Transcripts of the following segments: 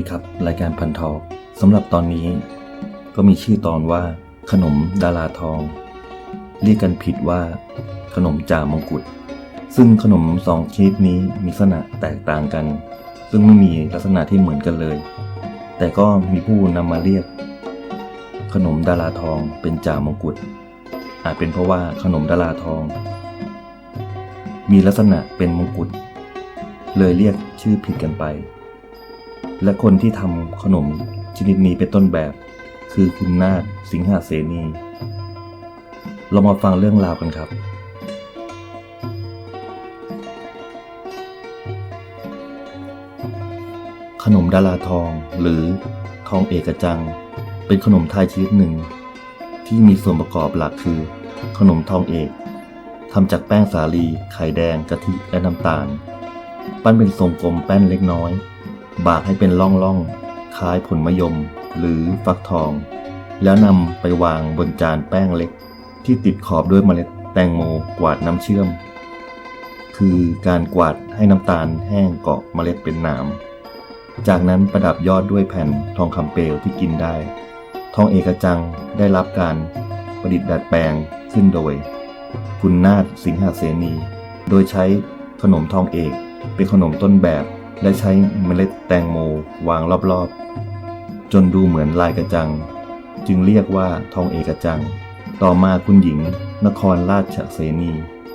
ดีครับ รายการพันทอกสำหรับตอนนี้ ก็มีชื่อตอนว่า ขนมดาราทอง เรียกกันผิดว่า ขนมจ่ามงกุฎซึ่งขนมสองชนิดนี้มีลักษณะแตกต่างกัน ซึ่งไม่มีลักษณะที่เหมือนกันเลย แต่ก็มีผู้นำมาเรียก ขนมดาราทองเป็นจ่ามงกุฎอาจเป็นเพราะว่าขนมดาราทอง มีลักษณะเป็นมงกุฎเลยเรียกชื่อผิดกันไป และคนที่ทำขนมชนิดนี้เป็นต้นแบบ คือคุณนาฏสิงหาเสนี เรามาฟังเรื่องราวกันครับ ขนมดาราทองหรือทองเอกจัง เป็นขนมไทยชนิดหนึ่ง ที่มีส่วนประกอบหลักคือ ขนมทองเอกทำจากแป้งสาลี ไข่แดง กะทิ และน้ำตาล ปั้นเป็นทรงกลมแป้นเล็กน้อย บากให้เป็นล่องๆ คล้ายผลมะยมหรือฟักทอง แล้วนำไปวางบนจานแป้งเล็ก ที่ติดขอบด้วยเมล็ดแตงโมกวาดน้ำเชื่อม คือการกวาดให้น้ำตาลแห้งเกาะเมล็ดเป็นหนาม จากนั้นประดับยอดด้วยแผ่นทองคำเปลวที่กินได้ ทองเอกจังได้รับการประดิษฐ์ดัดแปลงขึ้นโดย คุณนาฏสิงหาเสนี โดยใช้ขนมทองเอกเป็นขนมต้นแบบ และใช้เมล็ดแตงโมวางรอบๆ จนดูเหมือนลายกระจัง จึงเรียกว่าทองเอกจัง ต่อมาคุณหญิง นครราชเสนี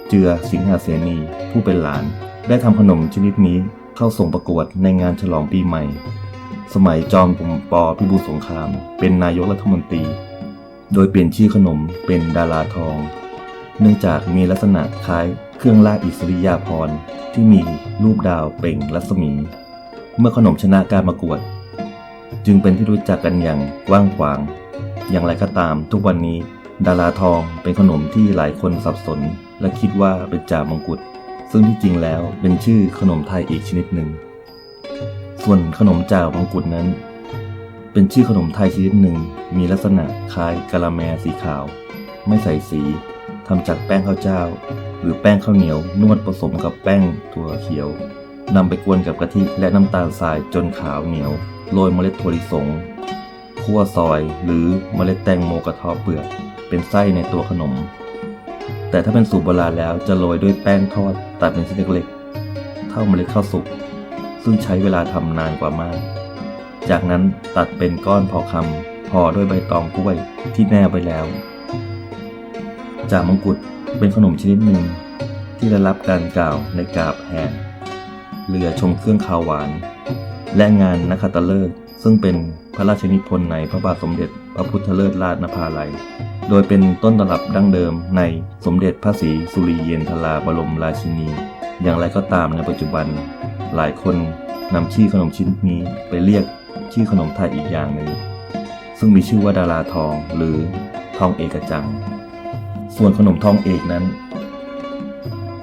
เจือสิงหาเสนีผู้เป็นหลาน ได้ทำขนมชนิดนี้เข้าส่งประกวดในงานฉลองปีใหม่ สมัยจอมปุ่มปอพิบูลสงคราม เป็นนายกรัฐมนตรี โดยเปลี่ยนชื่อขนมเป็นดาราทอง เนื่องจากมีลักษณะคล้าย เครื่องราชอิสริยาภรณ์ที่มีรูปดาวเปล่งรัศมี เมื่อขนมชนะการประกวด จึงเป็นที่รู้จักกันอย่างกว้างขวาง อย่างไรก็ตามทุกวันนี้ ดาราทองเป็นขนมที่หลายคนสับสน และคิดว่าเป็นจ่ามงกุฎซึ่งที่จริงแล้วเป็นชื่อขนมไทยอีกชนิดหนึ่ง ส่วนขนมจ่ามงกุฎนั้น เป็นชื่อขนมไทยชนิดหนึ่ง มีลักษณะคล้ายกะละแมสีขาว ไม่ใส่สีทำจากแป้งข้าวเจ้า หรือแป้งข้าวเหนียวนวดผสมกับแป้งถั่วเขียวนำไปกวนกับกะทิและน้ำตาลทรายจนขาวเหนียว โรยเมล็ดถั่วลิสงคั่วซอย หรือเมล็ดแตงโมกระเทอเปลือกเป็นไส้ในตัวขนม แต่ถ้าเป็นสูตรโบราณแล้วจะโรยด้วยแป้งทอดตัดเป็นชิ้นเล็กๆเท่าเมล็ดข้าวสุกซึ่งใช้เวลาทำนานกว่ามาก จากนั้นตัดเป็นก้อนพอคำห่อด้วยใบตองกล้วยที่แนบไปแล้ว จากมงกุฎ เป็นขนมชนิดหนึ่งที่ได้รับการกล่าวในกาบแห่เรือชมเครื่องคาวหวาน และงานนักขัตฤกษ์ซึ่งเป็นพระราชนิพนธ์ในพระบาทสมเด็จพระพุทธเลิศราชนภาลัย โดยเป็นต้นตำรับดั้งเดิมในสมเด็จพระศรีสุริเยนทราบรมราชินี อย่างไรก็ตามในปัจจุบัน หลายคนนำชื่อขนมชิ้นนี้ไปเรียกชื่อขนมไทยอีกอย่างหนึ่งซึ่งมีชื่อว่าดาราทองหรือทองเอกจัง ส่วนขนมทองเอกนั้น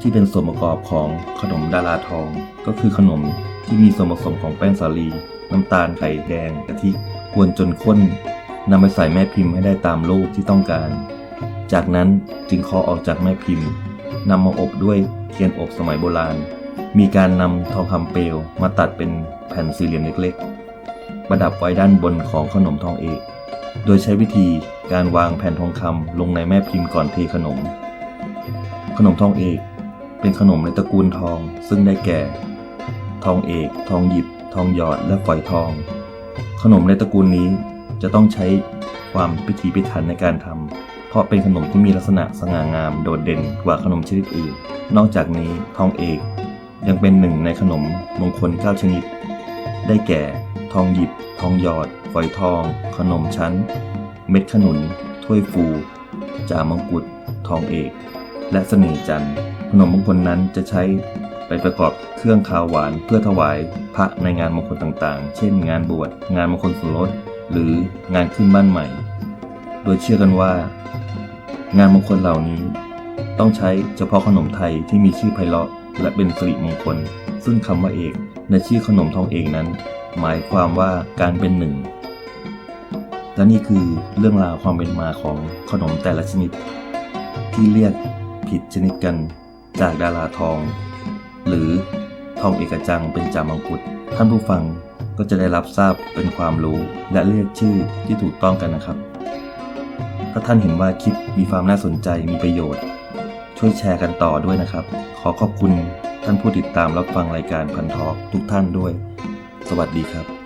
ที่เป็นส่วนประกอบของขนมดาราทอง ก็คือขนมที่มีส่วนผสมของแป้งสาลี น้ำตาลไข่แดงกะทิกวนจนข้นนำไปใส่แม่พิมพ์ให้ได้ตามรูปที่ต้องการ จากนั้นจึงคาะออกจากแม่พิมพ์นำมาอบด้วยเทียนอบสมัยโบราณ มีการนำทองคำเปลวมาตัดเป็นแผ่นสี่เหลี่ยมเล็กๆ ประดับไว้ด้านบนของขนมทองเอก โดยใช้วิธีการวางแผ่นทองคำลงในแม่พิมพ์ก่อนเทขนม ขนมทองเอก เป็นขนมในตระกูลทองซึ่งได้แก่ ทองเอก ทองหยิบ ทองหยอดและฝอยทอง ขนมในตระกูลนี้จะต้องใช้ความพิถีพิถันในการทำ เพราะเป็นขนมที่มีลักษณะสง่างามโดดเด่นกว่าขนมชนิดอื่น นอกจากนี้ทองเอกยังเป็นหนึ่งในขนมมงคลเก้าชนิด ได้แก่ ทองหยิบ ทองหยอด ฝอยทอง ขนมชั้น เม็ดขนุน ถ้วยฟูจ่ามงกุฎทองเอก และเสน่ห์จันทร์ขนมมงคลนั้นจะใช้ไปประกอบเครื่องคาวหวานเพื่อถวายพระในงานมงคลต่างๆ เช่น งานบวช งานมงคลสมรส หรืองานขึ้นบ้านใหม่ โดยเชื่อกันว่า งานมงคลเหล่านี้ ต้องใช้เฉพาะขนมไทยที่มีชื่อไพเราะและเป็นสิริมงคล ซึ่งคำว่าเอก ในชื่อขนมทองเอกนั้น หมายความว่าการเป็นหนึ่ง และนี่คือเรื่องราวความเป็นมาของขนมแต่ละชนิด ที่เรียกผิดชนิดกันจากดาราทอง หรือทองเอกจังเป็นจามังกุฎท่านผู้ฟังก็จะได้รับทราบเป็นความรู้และเรียกชื่อที่ถูกต้องกันนะครับ ถ้าท่านเห็นว่าคลิปมีความน่าสนใจมีประโยชน์ ช่วยแชร์กันต่อด้วยนะครับ ขอขอบคุณ ท่านผู้ติดตามรับฟังรายการพันทอกทุกท่านด้วย สวัสดีครับ